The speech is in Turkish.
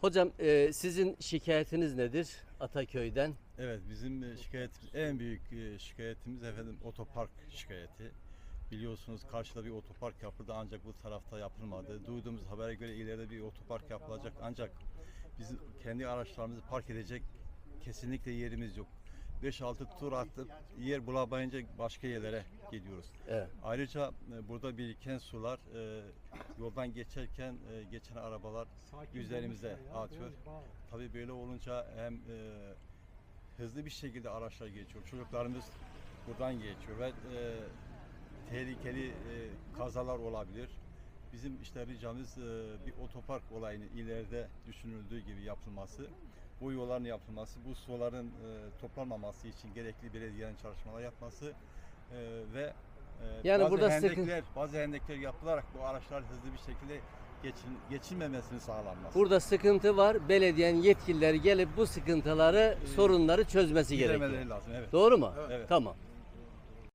Hocam e, sizin şikayetiniz nedir Ataköy'den? Evet bizim e, şikayetimiz en büyük e, şikayetimiz efendim otopark şikayeti. Biliyorsunuz karşıda bir otopark yapıldı ancak bu tarafta yapılmadı. Duyduğumuz habere göre ileride bir otopark yapılacak ancak biz kendi araçlarımızı park edecek kesinlikle yerimiz yok. 5-6 tur attık yer bulamayınca başka yerlere gidiyoruz. Evet. Ayrıca e, burada biriken sular e, yoldan geçerken e, geçen arabalar üzerimize atıyor. Tabii böyle olunca hem e, hızlı bir şekilde araçlar geçiyor. Çocuklarımız buradan geçiyor ve e, tehlikeli e, kazalar olabilir. Bizim işte ricamız e, bir otopark olayını ileride düşünüldüğü gibi yapılması, bu yolların yapılması, bu suların e, toplanmaması için gerekli belediyenin çalışmalar yapması e, ve e, Yani bazı burada hendekler, bazı hendekler yapılarak bu araçlar hızlı bir şekilde geçin, geçilmemesini sağlanması. Burada sıkıntı var. Belediyenin yetkilileri gelip bu sıkıntıları, sorunları çözmesi gerekiyor. Lazım. Evet. Doğru mu? Evet. Tamam.